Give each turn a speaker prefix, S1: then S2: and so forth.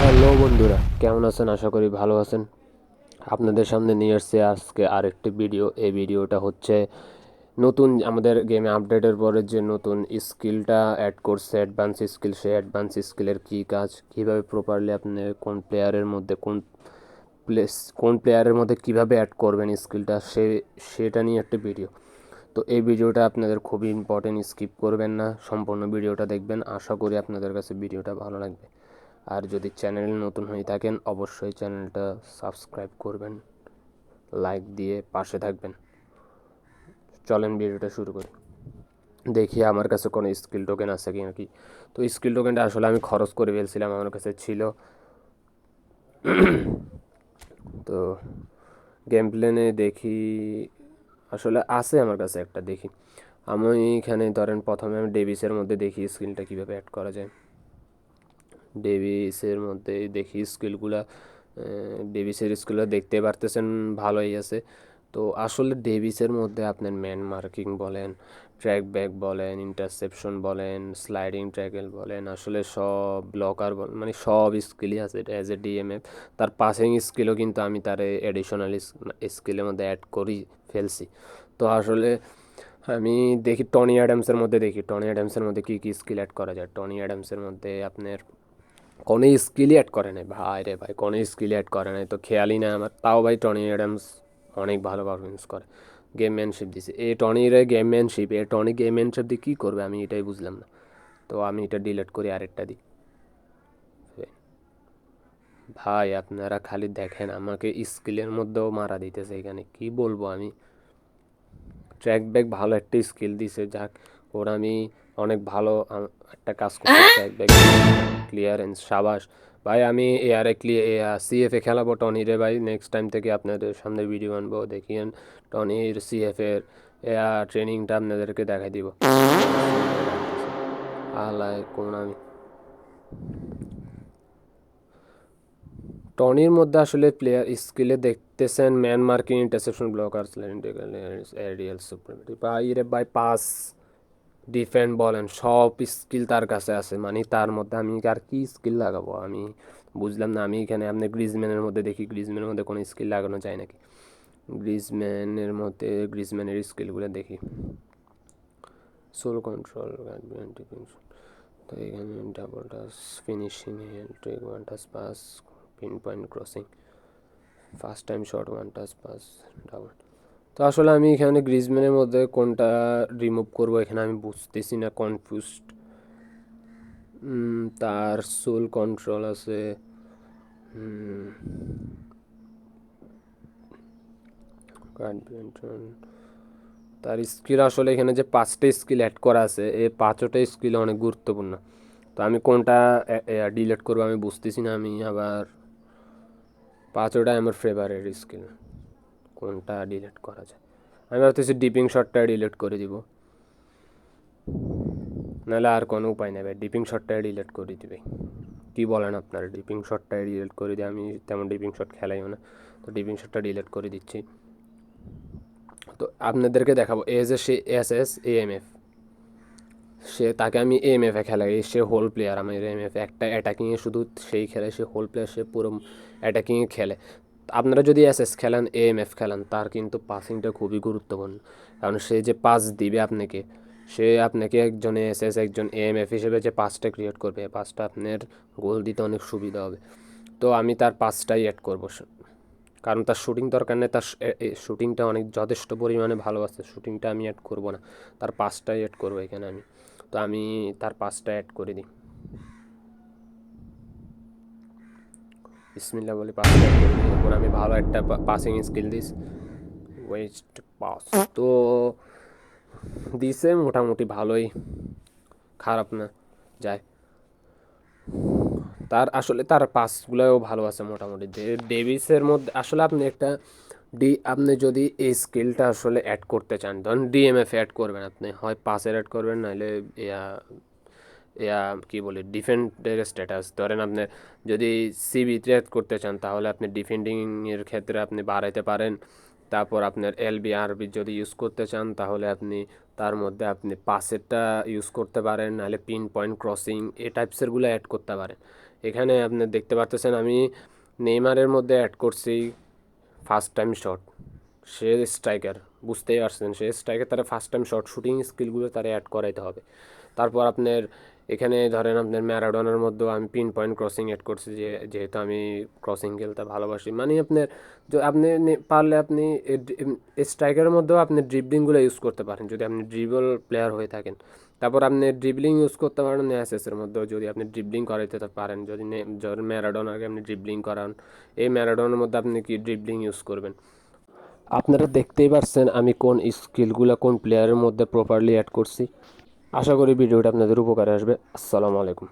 S1: Hello বন্ধুরা, কেমন আছেন? আশা করি ভালো আছেন। আপনাদের সামনে নিয়ে এসছে আজকে আরেকটি ভিডিও। এই ভিডিওটা হচ্ছে নতুন আমাদের গেমে আপডেটের পরে যে নতুন স্কিলটা অ্যাড করছে অ্যাডভান্স স্কিল সেই অ্যাডভান্স স্কিলের কী কাজ, কীভাবে প্রপারলি আপনি কোন প্লেয়ারের মধ্যে, কোন প্লেস কোন প্লেয়ারের মধ্যে কীভাবে অ্যাড করবেন স্কিলটা সে, সেটা নিয়ে একটা ভিডিও তো এই ভিডিওটা আপনাদের খুবই ইম্পর্টেন্ট স্কিপ করবেন না, সম্পূর্ণ ভিডিওটা দেখবেন। আশা করি আপনাদের কাছে ভিডিওটা ভালো লাগবে। আর যদি চ্যানেল নতুন হয়ে থাকেন, অবশ্যই চ্যানেলটা সাবস্ক্রাইব করবেন লাইক দিয়ে পাশে থাকবেন। চলেন ভিডিওটা শুরু করি। দেখি আমার কাছে কোনো স্কিল টোকেন আছে কি? নাকি তো স্কিল টোকেনটা আসলে আমি খরচ করে ফেলছিলাম, আমার কাছে ছিল। তো গেম প্লেনে দেখি, আসলে আছে আমার কাছে একটা, দেখি। আমি এখানে ধরেন প্রথমে আমি ডেভিসের মধ্যে দেখি স্কিলটা কীভাবে অ্যাড করা যায়। ডেভিসের মধ্যে দেখি স্কিলগুলা ডেভিসের স্কিলগুলো দেখতে পারতেছেন, ভালোই আছে। তো আসলে ডেভিসের মধ্যে আপনার ম্যান মার্কিং বলেন ট্র্যাক ব্যাক বলেন ইন্টারসেপশন বলেন স্লাইডিং ট্র্যাকেল বলেন, আসলে সব ব্লকার মানে সব স্কিলই আছে অ্যাজ এ ডিএমএফ তার পাসিং স্কিলও কিন্তু আমি তার এডিশনাল স্কিলের মধ্যে অ্যাড করি, ফেলছি। তো আসলে আমি দেখি টনি অ্যাডামসের মধ্যে দেখি টনি অ্যাডামসের মধ্যে কী কী স্কিল অ্যাড করা যায়? টনি অ্যাডামসের মধ্যে আপনার কোনো স্কিলই অ্যাড করে নাই। ভাই রে ভাই কোনো স্কিল অ্যাড করে নাই। তো খেয়ালই না আমার। তাও ভাই টনি অ্যাডামস অনেক ভালো পারফরমেন্স করে। গেমম্যানশিপ দিছে। এ এই টনির গেমম্যানশিপ এ টনি গেমম্যানশিপ দিয়ে কী করবে আমি এটাই বুঝলাম না। তো আমি এটা ডিলিট করি আরেকটা দিই ভাই আপনারা খালি দেখেন, আমাকে স্কিলের মধ্যেও মারা দিতেছে এখানে। কি বলব আমি? ট্র্যাক ব্যাক ভালো একটা স্কিল দিছে। যাক, ওর আমি অনেক ভালো একটা কাজ করছি ট্র্যাক ব্যাক ক্লিয়ারেন্স সাবাস। ভাই, আমি এআরে ক্লিয়ার সিএফে খেলাবো টনিরে ভাই। নেক্সট টাইম থেকে আপনাদের সামনে ভিডিও আনব, দেখিয়েন টনির সিএফের এয়ার ট্রেনিংটা আপনাদেরকে দেখাই দিব। আলাই কোন আমি। টনির মধ্যে আসলে প্লেয়ার স্কিলে দেখতেছেন man marking interception blocker aerial supremacy ভাই রে ভাই পাস ডিফেন্ড বলেন, সব স্কিল তার কাছে আছে। মানে তার মধ্যে আমি আর কি স্কিল লাগাবো? আমি বুঝলাম না, আমি এখানে আপনি গ্রিজম্যানের মধ্যে দেখি গ্রিজম্যানের মধ্যে কোনো স্কিল লাগানো যায় নাকি? গ্রিজম্যানের মধ্যে গ্রিজম্যানের স্কিলগুলো দেখি। সোল কন্ট্রোল তো এখানে double touch finishing trick one touch pass pinpoint crossing first time shot one touch pass double তো আসলে আমি এখানে গ্রিজম্যানের মধ্যে কোনটা রিমুভ করব এখানে আমি বুঝতেছি না কনফিউজড তার সোল কন্ট্রোল আছে। তার স্কিল আসলে এখানে যে পাঁচটা স্কিল অ্যাড করা আছে এই পাঁচটা স্কিল অনেক গুরুত্বপূর্ণ। তো আমি কোনটা ডিলেট করব আমি বুঝতেছি না, আমি আবার পাঁচটাই আমার ফেভারেট স্কিল কোনটা ডিলিট করা যায়? আমি ভাবতেছি ডিপিং শটটা ডিলিট করে দিব। নাহলে আর কোনো উপায় নেই ভাই ডিপিং শটটা ডিলিট করে দিবে কী বলেন আপনারা? ডিপিং শটটা ডিলিট করে দিই আমি তেমন ডিপিং শট খেলাইও না। তো ডিপিং শটটা ডিলিট করে দিচ্ছি। তো আপনাদেরকে দেখাবো as a say S S A M F সে তাকে আমি এম এফে খেলাই। সে হোল প্লেয়ার আমার এম এফ একটা অ্যাটাকিংয়ে শুধু সেই খেলে, সে হোল প্লেয়ার সে পুরো অ্যাটাকিংয়ে খেলে। আপনারা যদি এস এস খেলেন এ এম এফ খেলেন, তার কিন্তু পাসিংটা খুবই গুরুত্বপূর্ণ। কারণ সে যে পাস দিবে আপনাকে, সে আপনাকে একজন এস এস একজন এ এম এফ হিসেবে যে পাসটা ক্রিয়েট করবে পাসটা আপনার গোল দিতে অনেক সুবিধা হবে। তো আমি তার পাসটাই অ্যাড করব। কারণ তার শুটিং দরকার নেই, তার শুটিংটা অনেক, যথেষ্ট পরিমাণে ভালো আছে শুটিংটা আমি অ্যাড করব না। তার পাসটাই অ্যাড করব এখানে আমি। তো আমি তার পাসটা অ্যাড করে দিই। বিসমিল্লা বলে পাসটা ভালো একটা passing skill this. West pass তো দিছে মোটামুটি ভালোই। খারাপ না, যায়। তার আসলে তার পাসগুলোও ভালো আছে মোটামুটি। ডেভিসের মধ্যে আসলে আপনি একটা ডি আপনি যদি এই স্কিলটা আসলে অ্যাড করতে চান, ধরুন ডিএমএফ অ্যাড করবেন আপনি, হয় পাসের অ্যাড করবেন, নাহলে কী বলে ডিফেন্ডের স্ট্যাটাস ধরেন আপনি যদি সিবিতে অ্যাড করতে চান, তাহলে আপনি ডিফেন্ডিংয়ের ক্ষেত্রে আপনি বাড়াইতে পারেন। তারপর আপনার এলবি আরবি যদি ইউজ করতে চান, তাহলে আপনি তার মধ্যে আপনি পাসেরটা ইউজ করতে পারেন, নাহলে পিন পয়েন্ট ক্রসিং এ টাইপসেরগুলো অ্যাড করতে পারেন। এখানে আপনি দেখতে পারতেছেন, আমি নেইমারের মধ্যে অ্যাড করছি ফার্স্ট টাইম শট সে স্ট্রাইকার বুঝতেই পারছেন, সে স্ট্রাইকার তারা ফার্স্ট টাইম শট শুটিং স্কিলগুলো তারা অ্যাড করাইতে হবে। তারপর আপনার এখানে ধরেন আপনার ম্যারাডোনার মধ্যেও আমি পিন পয়েন্ট ক্রসিং অ্যাড করছি যে, যেহেতু আমি ক্রসিং খেলতে ভালোবাসি। মানে আপনার আপনি পারলে আপনি স্ট্রাইকারের মধ্যেও আপনি ড্রিবলিংগুলো ইউজ করতে পারেন, যদি আপনি ড্রিবল প্লেয়ার হয়ে থাকেন। তারপর আপনি ড্রিবলিং ইউজ করতে পারেন এসএসের মধ্যেও, যদি আপনি ড্রিবলিং করাইতে পারেন, যদি নে- যদি ম্যারাডোনাকে আপনি ড্রিবলিং করান, এই ম্যারাডোনার মধ্যে আপনি কি ড্রিবলিং ইউজ করবেন? আপনারা দেখতেই পারছেন আমি কোন স্কিলগুলো কোন প্লেয়ারের মধ্যে প্রপারলি অ্যাড করছি। আশা করি ভিডিওটা আপনাদের উপকারে আসবে। আসসালামু আলাইকুম।